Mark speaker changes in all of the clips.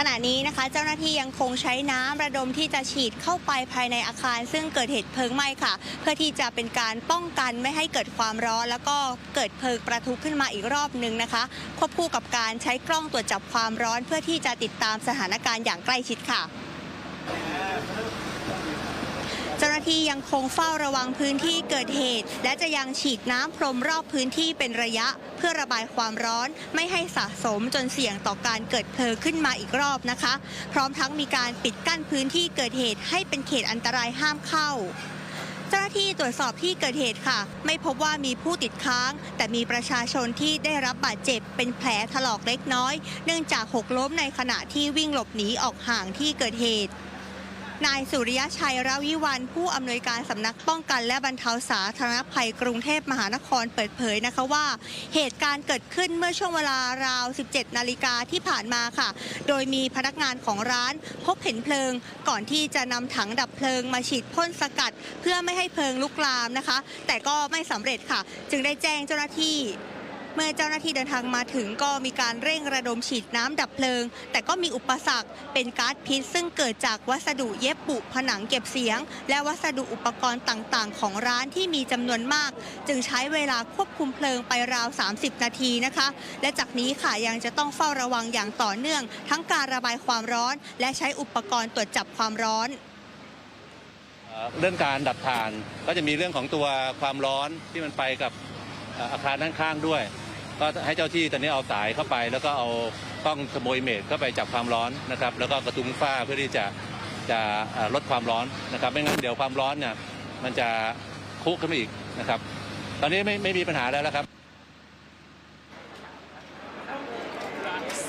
Speaker 1: ขณะนี้นะคะ เจ้าหน้าที่ยังคงใช้น้ำระดมที่จะฉีดเข้าไปภายในอาคาร ซึ่งเกิดเหตุเพลิงไหม้ค่ะ เพื่อที่จะเป็นการป้องกันไม่ให้เกิดความร้อน แล้วก็เกิดเพลิงประทุขึ้นมาอีกรอบหนึ่งนะคะ ควบคู่กับการใช้กล้องตรวจจับความร้อน เพื่อที่จะติดตามสถานการณ์อย่างใกล้ชิดค่ะ เจ้าหน้าที่ยังคงเฝ้าระวังพื้นที่เกิดเหตุ และจะยังฉีดน้ำพรมรอบพื้นที่เป็นระยะ เพื่อระบายความร้อนไม่ให้สะสมจนเสี่ยงต่อการเกิดเพลิงขึ้นมาอีกรอบนะคะ พร้อมทั้งมีการปิดกั้นพื้นที่เกิดเหตุให้เป็นเขตอันตรายห้ามเข้าเจ้าหน้าที่ตรวจสอบที่เกิดเหตุค่ะ ไม่พบว่ามีผู้ติดค้าง แต่มีประชาชนที่ได้รับบาดเจ็บเป็นแผลถลอกเล็กน้อย เนื่องจากหกล้มในขณะที่วิ่งหลบหนีออกห่างที่เกิดเหตุ นายสุริยชัยราวิวันผู้อำนวยการสำนักป้องกัน และบรรเทาสาธารณภัยกรุงเทพมหานครเปิดเผยนะคะว่า เหตุการณ์เกิดขึ้นเมื่อช่วงเวลาราว 17 นาฬิกาที่ผ่านมาค่ะ โดยมีพนักงานของร้านพบเห็นเพลิง ก่อนที่จะนำถังดับเพลิงมาฉีดพ่นสกัด เพื่อไม่ให้เพลิงลุกลามนะคะ แต่ก็ไม่สำเร็จค่ะ จึงได้แจ้งเจ้าหน้าที่ เมื่อเจ้าหน้าที่เดินทางมาถึงก็มีการเร่งระดมฉีดน้ำดับเพลิง แต่ก็มีอุปสรรคเป็นก๊าซพิษ ซึ่งเกิดจากวัสดุเย็บปุผนังเก็บเสียง และวัสดุอุปกรณ์ต่างๆ ของร้านที่มีจำนวนมาก จึงใช้เวลาควบคุมเพลิงไปราว 30 นาทีนะคะ และจากนี้ค่ะยังจะต้องเฝ้าระวังอย่างต่อเนื่อง ทั้งการระบายความร้อน และใช้อุปกรณ์ตรวจจับความร้อน
Speaker 2: เรื่องการดับถ่านก็จะมีเรื่องของตัวความร้อนที่มันไปกับเอ่ออาคารด้านข้างด้วย ก็ให้เจ้าที่ตอนนี้เอาสายเข้าไป แล้วก็เอาต้องสโมยเมดเข้าไปจับความร้อนนะครับ แล้วก็กระทุ้งฝ้าเพื่อที่จะจะลดความร้อนนะครับ ไม่งั้นเดี๋ยวความร้อนเนี่ยมันจะคุกขึ้นมาอีกนะครับ ตอนนี้ไม่ไม่มีปัญหาแล้วนะครับ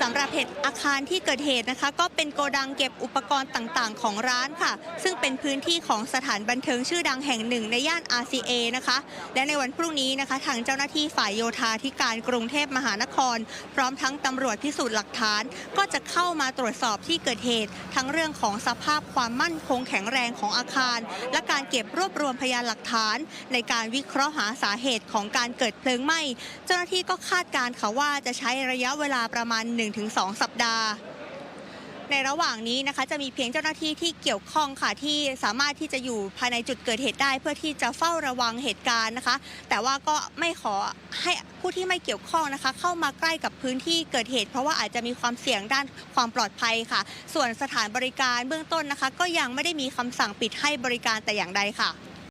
Speaker 1: สำหรับเหตุอาคารที่เกิดเหตุนะคะ ก็เป็นโกดังเก็บอุปกรณ์ต่างๆ ของร้านค่ะ ซึ่งเป็นพื้นที่ของสถานบันเทิงชื่อดังแห่งหนึ่งในย่าน RCA นะคะ และในวันพรุ่งนี้นะคะ ทางเจ้าหน้าที่ฝ่ายโยธาธิการกรุงเทพมหานคร พร้อมทั้งตำรวจพิสูจน์หลักฐาน ก็จะเข้ามาตรวจสอบที่เกิดเหตุ ทั้งเรื่องของสภาพความมั่นคงแข็งแรงของอาคาร และการเก็บรวบรวมพยานหลักฐาน ในการวิเคราะห์หาสาเหตุของการเกิดเพลิงไหม้เจ้าหน้าที่ก็คาดการณ์ค่ะว่าจะใช้ระยะเวลาประมาณ1-2 สัปดาห์ ในระหว่างนี้นะคะ จะมีเพียงเจ้าหน้าที่ที่เกี่ยวข้องค่ะที่สามารถที่จะอยู่ภายในจุดเกิดเหตุได้ เพื่อที่จะเฝ้าระวังเหตุการณ์นะคะ แต่ว่าก็ไม่ขอให้ผู้ที่ไม่เกี่ยวข้องนะคะ เข้ามาใกล้กับพื้นที่เกิดเหตุ เพราะว่าอาจจะมีความเสี่ยงด้านความปลอดภัยค่ะ ส่วนสถานบริการเบื้องต้นนะคะ ก็ยังไม่ได้มีคำสั่งปิดให้บริการแต่อย่างใดค่ะ